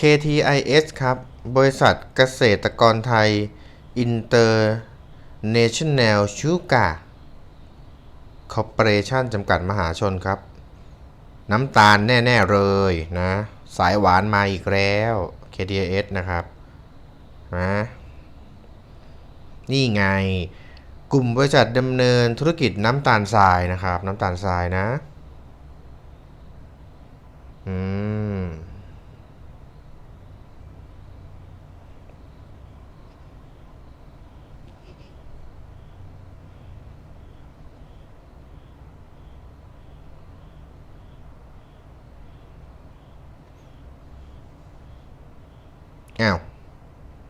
KTIS ครับ บริษัทเกษตรกรไทย อินเตอร์เนชั่นแนลชูกาคอร์ปอเรชั่นจำกัดมหาชนครับ น้ำตาลแน่ ๆ เลยนะ สายหวานมาอีกแล้ว KTIS นะครับนะนี่ไง กลุ่มบริษัทดำเนินธุรกิจน้ำตาลทรายนะครับ น้ำตาลทรายนะ อืม อ้าว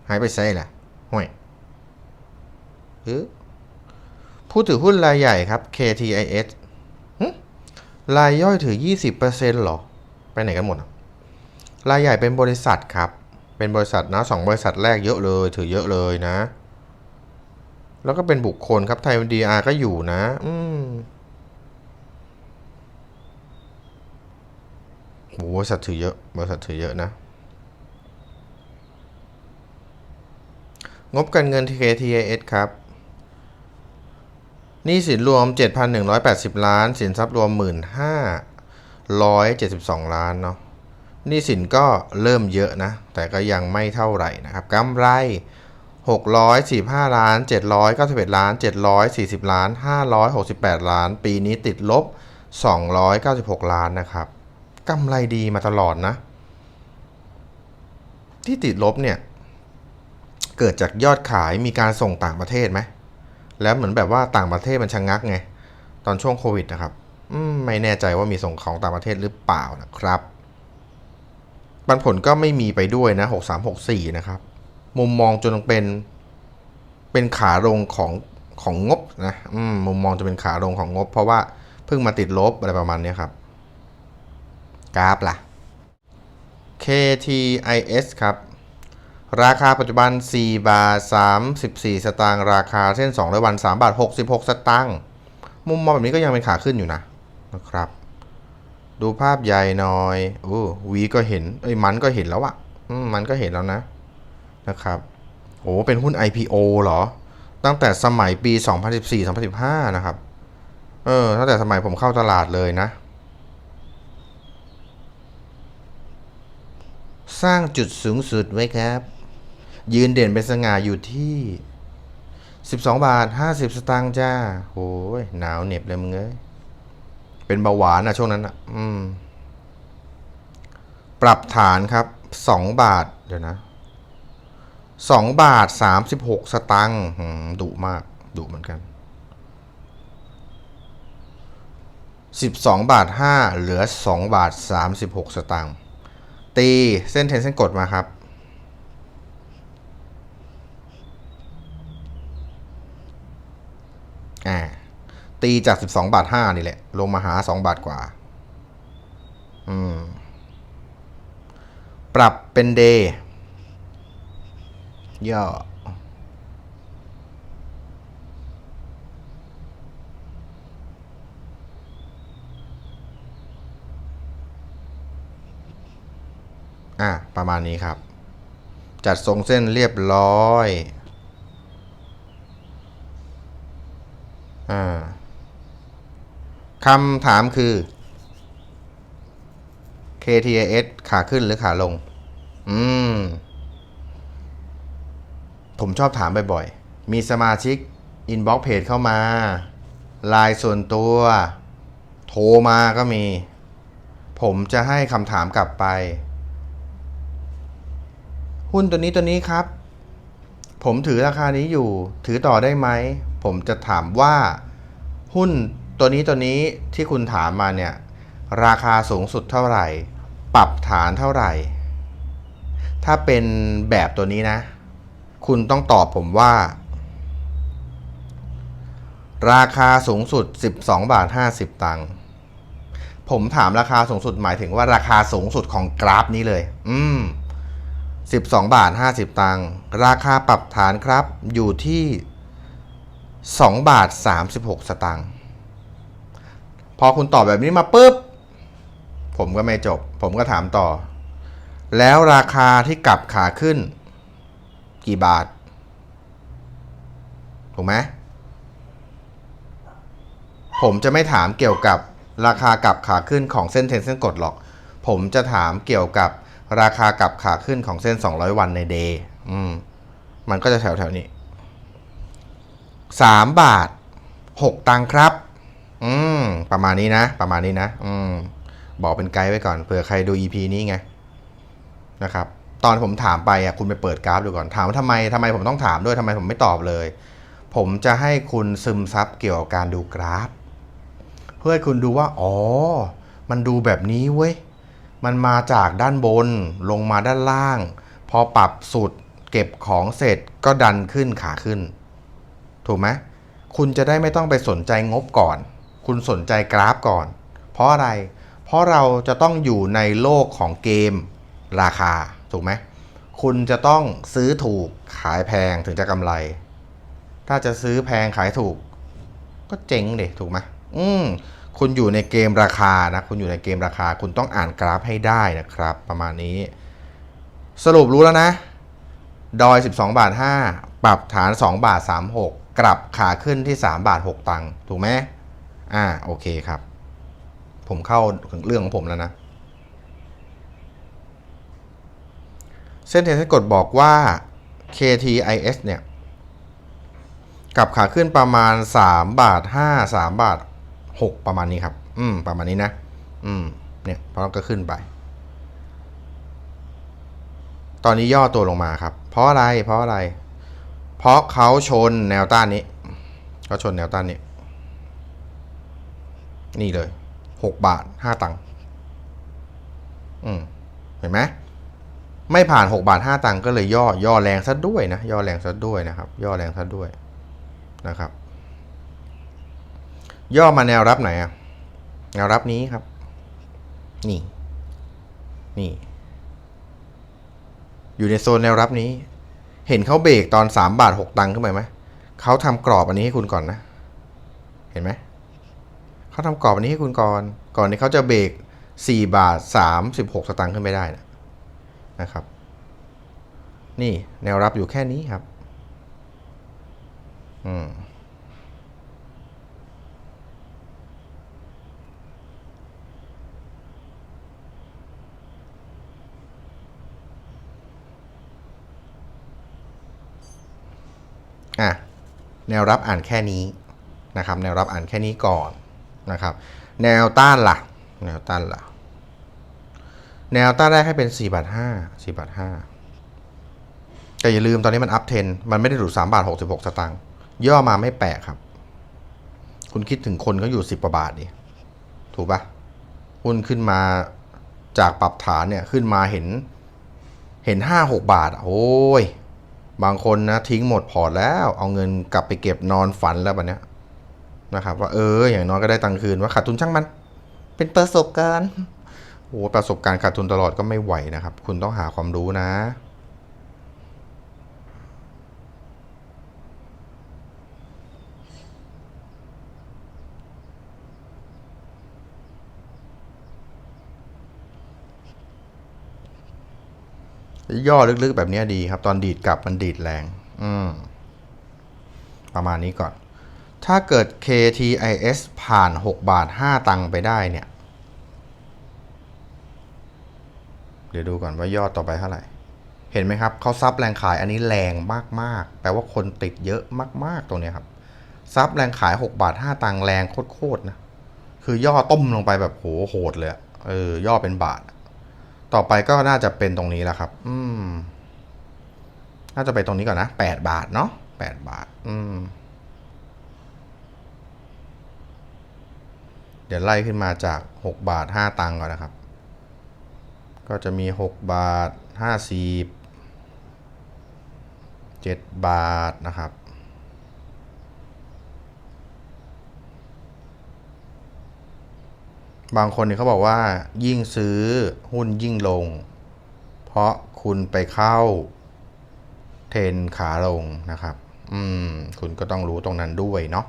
หายไปไซล่ะห่วยเออผู้ถือหุ้นรายใหญ่ครับ KTIS รายย่อยถือ 20%หรอ ไปไหนกันหมดอะรายใหญ่เป็นบริษัทครับ เป็นบริษัทนะสองบริษัทแรกเยอะเลย ถือเยอะเลยนะ แล้วก็เป็นบุคคลครับไทยดีอาร์ก็อยู่นะ อืมโหบริษัทถือเยอะ บริษัทถือเยอะนะ งบการเงิน KTIS ครับหนี้สินรวม 7,180 ล้าน สินทรัพย์รวม 1,572 ล้านเนาะหนี้สินก็เริ่มเยอะนะ แต่ก็ยังไม่เท่าไหร่นะครับกำไร 645 ล้าน 791 ล้าน 740 ล้าน 568 ล้าน ปีนี้ติดลบ 296 ล้านนะครับกำไรดีมาตลอดนะ ที่ติดลบเนี่ย เกิดจากยอดขายมีการส่งต่างประเทศไหม แล้วเหมือนแบบว่าต่างประเทศมันชะงงักไง ตอนช่วงโควิดนะครับไม่แน่ใจว่ามีส่งของต่างประเทศหรือเปล่านะครับ ปันผลก็ไม่มีไปด้วยนะ 6364 นะครับ มุมมองจนเป็น เป็นขาลงของของงบนะมมุมมองจะเป็นขาลงของงบ เพราะว่าเพิ่งมาติดลบอะไรประมาณนี้ครับ กราฟล่ะ KTIS ครับ ราคาปัจจุบัน 4 บาท 34 สตางค์ ราคาเส้น2ร้อยวัน 3 บาท 66 สตางค์ มุมมองแบบนี้ก็ยังเป็นขาขึ้นอยู่นะนะครับ ดูภาพใหญ่หน่อยโอ้วีก็เห็น เอ้ย มันก็เห็นแล้วอะมันก็เห็นแล้วนะ นะครับ โอ้เป็นหุ้น IPO เหรอ ตั้งแต่สมัยปี 2014-2015 นะครับ เออ ตั้งแต่สมัยผมเข้าตลาดเลยนะสร้างจุดสูงสุดไว้ครับ ยืนเด่นเป็นสง่าอยู่ที่ 12 บาท 50 สตางค์จ้าโอ้ยหนาวเหน็บเลยมึงเอ้ยเป็นเบาหวานนะช่วงนั้นอะอืม ปรับฐานครับ 2 บาท เดี๋ยวนะ 2 บาท 36 สตังค์ดุมากดุเหมือนกัน 12 บาท 5 เหลือ 2 บาท 36 สตังค์ตีเส้นเทนเส้นกดมาครับ อ่าตีจาก12บาท5นี่แหละ ลงมาหา2บาทกว่า อืม ปรับเป็นเดย์ย่ออะ ประมาณนี้ครับ จัดทรงเส้นเรียบร้อย อ่า คำถามคือ KTAS ขาขึ้นหรือขาลง อืม ผมชอบถามบ่อยๆ มีสมาชิกอินบ็อกเพจเข้ามาไลน์ส่วนตัว โทรมาก็มี ผมจะให้คำถามกลับไป หุ้นตัวนี้ตัวนี้ครับ ผมถือราคานี้อยู่ ถือต่อได้ไหม ผมจะถามว่า หุ้น ตัวนี้ตัวนี้ที่คุณถามมาเนี่ย ราคาสูงสุดเท่าไหร่ ปรับฐานเท่าไหร่ ถ้าเป็นแบบตัวนี้นะ คุณต้องตอบผมว่า ราคาสูงสุด 12 บาท 50 ตังค์ผมถามราคาสูงสุดหมายถึงว่าราคาสูงสุดของกราฟนี้เลย อืม12 บาท 50 ตังค์ ราคาปรับฐานครับ อยู่ที่ 2 บาท 36 สตางค์ พอคุณตอบแบบนี้มาปุ๊บ ผมก็ไม่จบ ผมก็ถามต่อ แล้วราคาที่กลับขาขึ้น กี่บาท ถูกไหมผมจะไม่ถามเกี่ยวกับราคากลับขาขึ้นของเส้นเทนเส้นกดหรอก ผมจะถามเกี่ยวกับราคากลับขาขึ้นของเส้น 200 วันในเดย์อืมมันก็จะแถวแถวนี้ 3 บาท 6 ตังค์ครับ อืม ประมาณนี้นะ ประมาณนี้นะ อืม บอกเป็นไกด์ไว้ก่อนเผื่อใครดู EP นี้ไง นะครับ ตอนผมถามไปอะคุณไปเปิดกราฟดูก่อน ถามว่าทำไมทำไมผมต้องถามด้วยทำไมผมไม่ตอบเลย ผมจะให้คุณซึมซับเกี่ยวกับการดูกราฟ เพื่อให้คุณดูว่า อ๋อ มันดูแบบนี้เว้ย มันมาจากด้านบน ลงมาด้านล่าง พอปรับสุดเก็บของเสร็จก็ดันขึ้นขาขึ้น ถูกไหมคุณจะได้ไม่ต้องไปสนใจงบก่อน คุณสนใจกราฟก่อน เพราะอะไร เพราะเราจะต้องอยู่ในโลกของเกมราคา ถูกไหม คุณจะต้องซื้อถูกขายแพงถึงจะกำไร ถ้าจะซื้อแพงขายถูก ก็เจ๊งเด็ถูกไหมอืมคุณอยู่ในเกมราคานะ คุณอยู่ในเกมราคา คุณต้องอ่านกราฟให้ได้นะครับ ประมาณนี้ สรุปรู้แล้วนะ ดอย 12 บาท 5 ปรับฐาน 2 บาท 36 กลับขาขึ้นที่ 3 บาท 6 ตังค์ ถูกไหม อ่าโอเคครับ ผมเข้าถึงเรื่องของผมแล้วนะเส้นเทนเส้นกดบอกว่า KTIS เนี่ยกับขาขึ้นประมาณ 3 บาท 5 3 บาท 6 ประมาณนี้ครับ อืม ประมาณนี้นะ อืม เนี่ยเพราะก็ขึ้นไป ตอนนี้ย่อตัวลงมาครับ เพราะอะไร เพราะอะไร เพราะเขาชนแนวต้านนี้ เขาชนแนวต้านนี้ นี่เลยหกบาทห้าตังค์อืมเห็นไหมไม่ผ่านหกบาทห้าตังค์ก็เลยย่อย่อแรงซะด้วยนะย่อแรงซะด้วยนะครับ ย่อแรงซะด้วยนะครับ ย่อมาแนวรับไหนอะแนวรับนี้ครับ นี่ นี่ อยู่ในโซนแนวรับนี้ เห็นเขาเบรกตอนสามบาทหกตังค์ขึ้นไปไหมเขาทำกรอบอันนี้ให้คุณก่อนนะ เห็นไหม เขาทำกรอบอันนี้ให้คุณก่อน ก่อนที่เขาจะเบรกสี่บาทสามสิบหกสตางค์ขึ้นไปได้นะนะครับ นี่แนวรับอยู่แค่นี้ครับ อืมอะแนวรับอ่านแค่นี้นะครับ แนวรับอ่านแค่นี้ก่อน นะครับ แนวต้านล่ะ แนวต้านล่ะ แนวต้านแรกให้เป็น4บาท5 4บาท5แต่อย่าลืมตอนนี้มันอัพเทนมันไม่ได้หลุด3บาท66สตางค์ย่อมาไม่แปลกครับ คุณคิดถึงคนเขาอยู่ 10กว่าบาทดิถูกปะหุ้นขึ้นมาจากปรับฐานเนี่ยขึ้นมาเห็นเห็น5 6บาทอะโอ้ย บางคนนะทิ้งหมดพอร์ตแล้ว เอาเงินกลับไปเก็บนอนฝันแล้วแบบเนี้ย นะครับว่าเอออย่างน้อยก็ได้ตังค์คืนว่าขาดทุนช่างมัน เป็นประสบการณ์โอ้ประสบการณ์ขาดทุนตลอดก็ไม่ไหวนะครับ คุณต้องหาความรู้นะย่อลึกๆแบบนี้ดีครับ ตอนดีดกลับมันดีดแรง อืม ประมาณนี้ก่อน ถ้าเกิด KTIS ผ่าน 6 บาท 5 ตังค์ไปได้เนี่ย เดี๋ยวดูก่อนว่ายอดต่อไปเท่าไหร่ เห็นไหมครับเขาซับแรงขายอันนี้แรงมากๆ แปลว่าคนติดเยอะมาก ๆ ตรงนี้ครับ ซับแรงขาย 6 บาท 5 ตังค์แรงโคตรๆนะ คือย่อต้มลงไปแบบโหโหดเลย เออย่อเป็นบาท ต่อไปก็น่าจะเป็นตรงนี้แหละครับ อืม น่าจะไปตรงนี้ก่อนนะแปดบาทเนาะแปดบาท อืม เดี๋ยวไล่ขึ้นมาจากหกบาทห้าตังค์ก่อนนะครับ ก็จะมีหกบาทห้าสิบเจ็ดบาทนะครับ บางคนเนี่ยเขาบอกว่า ยิ่งซื้อหุ้นยิ่งลง เพราะคุณไปเข้า เทรนขาลงนะครับ อืม คุณก็ต้องรู้ตรงนั้นด้วยเนาะ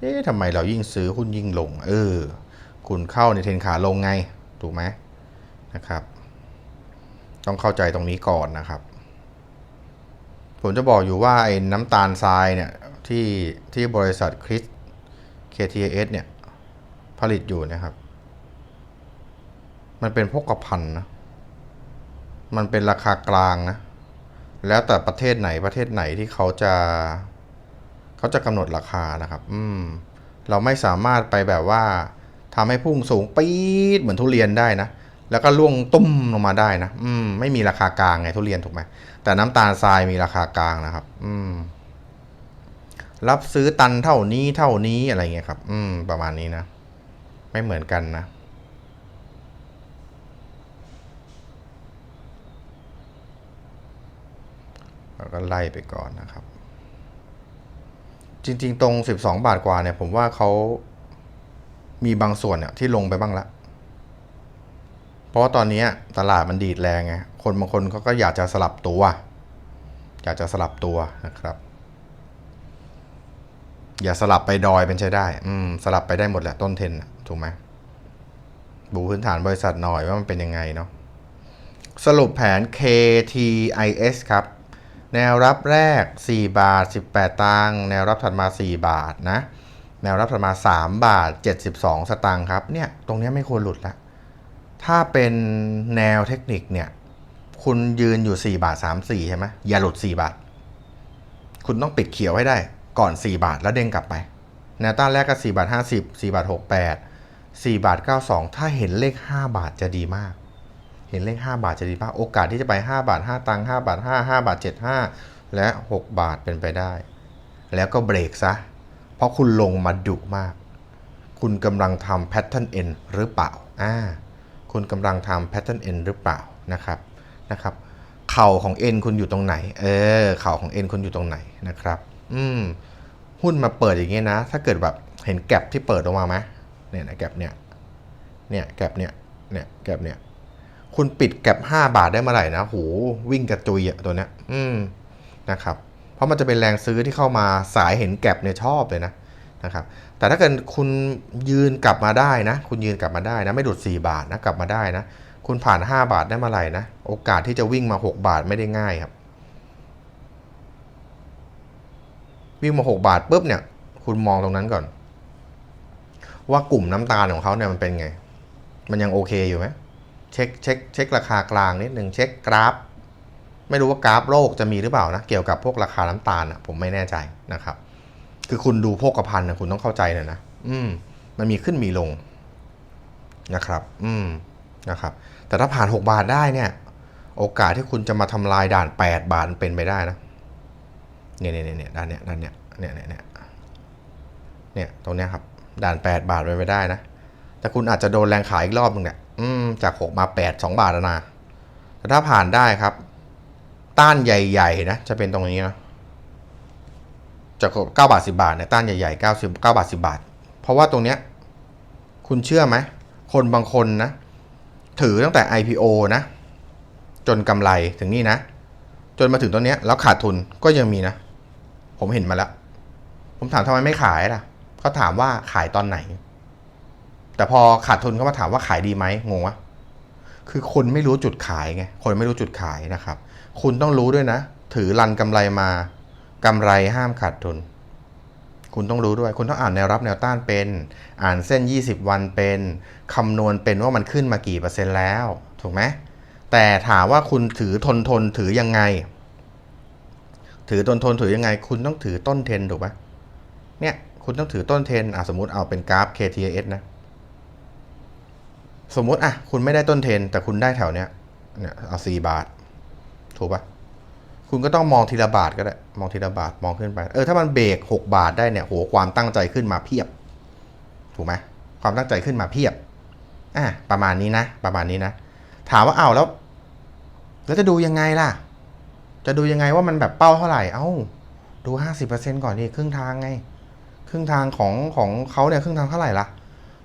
เอ๊ะทำไมเรายิ่งซื้อหุ้นยิ่งลง เออ คุณเข้าในเทรนขาลงไง ถูกไหมนะครับ ต้องเข้าใจตรงนี้ก่อนนะครับ ผมจะบอกอยู่ว่าไอ้น้ำตาลทรายเนี่ยที่ที่บริษัทคริส KTS เนี่ย ผลิตอยู่นะครับ มันเป็นพกพันนะ มันเป็นราคากลางนะ แล้วแต่ประเทศไหนประเทศไหนที่เขาจะ เขาจะกำหนดราคานะครับ อืม เราไม่สามารถไปแบบว่าทำให้พุ่งสูงปี๊ดเหมือนทุเรียนได้นะ แล้วก็ล่วงตุ้มลงมาได้นะ อืม ไม่มีราคากลางไงทุเรียนถูกไหม แต่น้ำตาลทรายมีราคากลางนะครับ อืม รับซื้อตันเท่านี้เท่านี้อะไรเงี้ยครับ อืม ประมาณนี้นะ ไม่เหมือนกันนะแล้วก็ไล่ไปก่อนนะครับ จริง ๆ ตรง 12 บาทกว่าเนี่ย ผมว่าเขามีบางส่วนเนี่ยที่ลงไปบ้างละ เพราะว่าตอนนี้ตลาดมันดีดแรงไง คนบางคนเขาก็อยากจะสลับตัว อยากจะสลับตัวนะครับ อย่าสลับไปดอยเป็นใช้ได้ อืม สลับไปได้หมดแหละต้นเทนถูกไหมบูพื้นฐานบริษัทหน่อยว่ามันเป็นยังไงเนาะสรุปแผน KTIS ครับ แนวรับแรก 4 บาท 18 ตังค์แนวรับถัดมา 4 บาทนะแนวรับถัดมา 3 บาท 72 สตางค์ครับเนี่ยตรงนี้ไม่ควรหลุดละถ้าเป็นแนวเทคนิคเนี่ยคุณยืนอยู่ 4 บาท 34 ใช่ไหมอย่าหลุด 4 บาท คุณต้องปิดเขียวให้ได้ก่อน 4 บาทแล้วเด้งกลับไป แนวต้านแรกก็4บาท50 4บาท68 4บาท92 ถ้าเห็นเลข 5 บาทจะดีมาก เห็นเลข 5 บาทจะดีมากโอกาสที่จะไป 5 บาท 5 ตังค์5บาท 5 5 บาท 75 และ 6 บาทเป็นไปได้ แล้วก็เบรกซะ เพราะคุณลงมาดุมาก คุณกำลังทำ pattern N หรือเปล่าอ่าคุณกำลังทำ pattern N หรือเปล่านะครับนะครับ เข่าของ N คุณอยู่ตรงไหน เออ เข่าของ N คุณอยู่ตรงไหนนะครับ อืมหุ้นมาเปิดอย่างเงี้ยนะ ถ้าเกิดแบบเห็นแกลบที่เปิดออกมาไหมเนี่ยนะแกลบเนี่ยเนี่ยแกลบเนี่ยเนี่ยแกลบเนี่ย คุณปิดแกลบ5บาทได้เมื่อไหร่นะโหวิ่งกระจุยอะตัวเนี้ยอืมนะครับ เพราะมันจะเป็นแรงซื้อที่เข้ามาสายเห็นแกลบเนี่ยชอบเลยนะนะครับ แต่ถ้าเกิดคุณยืนกลับมาได้นะ คุณยืนกลับมาได้นะ ไม่ดุด4บาทนะกลับมาได้นะ คุณผ่าน 5 บาทได้เมื่อไหร่นะ โอกาสที่จะวิ่งมา 6 บาทไม่ได้ง่ายครับ วิ่งมา 6 บาทปุ๊บเนี่ย คุณมองตรงนั้นก่อน ว่ากลุ่มน้ำตาลของเขาเนี่ยมันเป็นไง มันยังโอเคอยู่ไหม เช็คเช็คเช็คราคากลางนิดหนึ่งเช็คกราฟ ไม่รู้ว่ากราฟโลกจะมีหรือเปล่านะ เกี่ยวกับพวกราคาน้ำตาลอะผมไม่แน่ใจนะครับ คือคุณดูโภคภัณฑ์นะคุณต้องเข้าใจหน่อยนะอืม มันมีขึ้นมีลงนะครับ อืมนะครับ แต่ถ้าผ่าน 6 บาทได้เนี่ย โอกาสที่คุณจะมาทำลายด่าน 8 บาทเป็นไปได้นะเนี่ยเนี่ยเนี่ยด้านเนี้ยด้านเนี้ยเนี่ยเนี่ยเนี่ยเนี่ยตรงเนี้ยครับ ด่าน 8 บาทเป็นไปได้นะ แต่คุณอาจจะโดนแรงขายอีกรอบนึงเนี่ย อืมจาก6มา8 2บาทแล้วนะแต่ถ้าผ่านได้ครับ ต้านใหญ่ๆนะจะเป็นตรงนี้นะจาก9บาท10บาทเนี่ยต้านใหญ่ๆ9 9บเก้าบาท10บาท เพราะว่าตรงเนี้ยคุณเชื่อไหม คนบางคนนะ ถือตั้งแต่ IPO นะ จนกำไรถึงนี่นะ จนมาถึงตอนเนี้ยแล้วขาดทุนก็ยังมีนะ ผมเห็นมาแล้ว ผมถามทำไมไม่ขายล่ะเขาถามว่าขายตอนไหน แต่พอขาดทุนเขามาถามว่าขายดีไหมงงวะคือคนไม่รู้จุดขายไงคนไม่รู้จุดขายนะครับ คุณต้องรู้ด้วยนะ ถือรันกำไรมากำไรห้ามขาดทุน คุณต้องรู้ด้วย คุณต้องอ่านแนวรับแนวต้านเป็น อ่านเส้น 20 วันเป็นคำนวณเป็นว่ามันขึ้นมากี่เปอร์เซ็นต์แล้ว ถูกไหมแต่ถามว่าคุณถือทนทนถือยังไง ถือทนทนถือยังไง คุณต้องถือต้นเทนถูกไหมเนี่ย คุณต้องถือต้นเทนอะสมมติเอาเป็นกราฟ KTS นะ สมมติอะคุณไม่ได้ต้นเทน แต่คุณได้แถวเนี้ยเนี่ยเอาสี่บาท ถูกปะคุณก็ต้องมองทีละบาทก็ได้ มองทีละบาทมองขึ้นไป เออถ้ามันเบรกหกบาทได้เนี่ยโหความตั้งใจขึ้นมาเพียบ ถูกไหมความตั้งใจขึ้นมาเพียบอะประมาณนี้นะ ประมาณนี้นะ ถามว่าเอาแล้ว แล้วจะดูยังไงล่ะ จะดูยังไงว่ามันแบบเป้าเท่าไหร่ เอ้า ดูห้าสิบเปอร์เซ็นก่อนดิครึ่งทางไง ครึ่งทางของของเขาเนี่ยครึ่งทางเท่าไหร่ล่ะ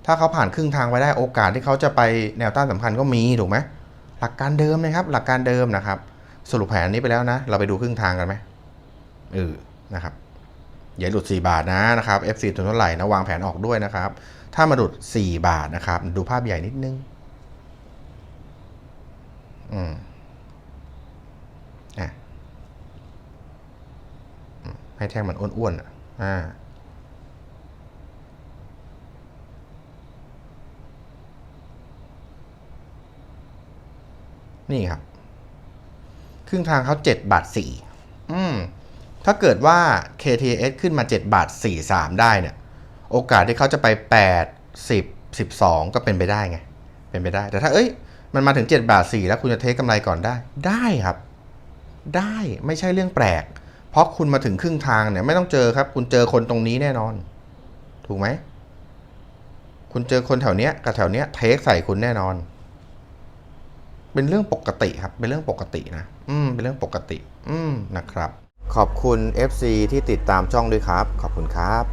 ถ้าเขาผ่านครึ่งทางไปได้โอกาสที่เขาจะไปแนวต้านสำคัญก็มีถูกไหมหลักการเดิมนะครับ หลักการเดิมนะครับ สรุปแผนนี้ไปแล้วนะ เราไปดูครึ่งทางกันไหมเออนะครับอย่าหลุด 4 บาทนะนะครับ F4 ถึงเท่าไหร่นะวางแผนออกด้วยนะครับ ถ้ามาหลุด 4 บาทนะครับ ดูภาพใหญ่นิดนึงอืมอะให้แท่งมันอ้วนๆอะอ่า นี่ครับ ครึ่งทางเขา7บาท4อืมถ้าเกิดว่า KTS ขึ้นมา7บาท43 ได้เนี่ย โอกาสที่เขาจะไป 8 10 12 ก็เป็นไปได้ไง เป็นไปได้ แต่ถ้าเอ้ย มันมาถึง7บาท4แล้วคุณจะเทคกำไรก่อนได้ ได้ครับ ได้ไม่ใช่เรื่องแปลก เพราะคุณมาถึงครึ่งทางเนี่ยไม่ต้องเจอครับ คุณเจอคนตรงนี้แน่นอน ถูกไหม คุณเจอคนแถวเนี้ยกับแถวเนี้ยเทคใส่คุณแน่นอน เป็นเรื่องปกติครับ เป็นเรื่องปกตินะ อืม เป็นเรื่องปกติ อืม นะครับ ขอบคุณ FC ที่ติดตามช่องด้วยครับ ขอบคุณครับ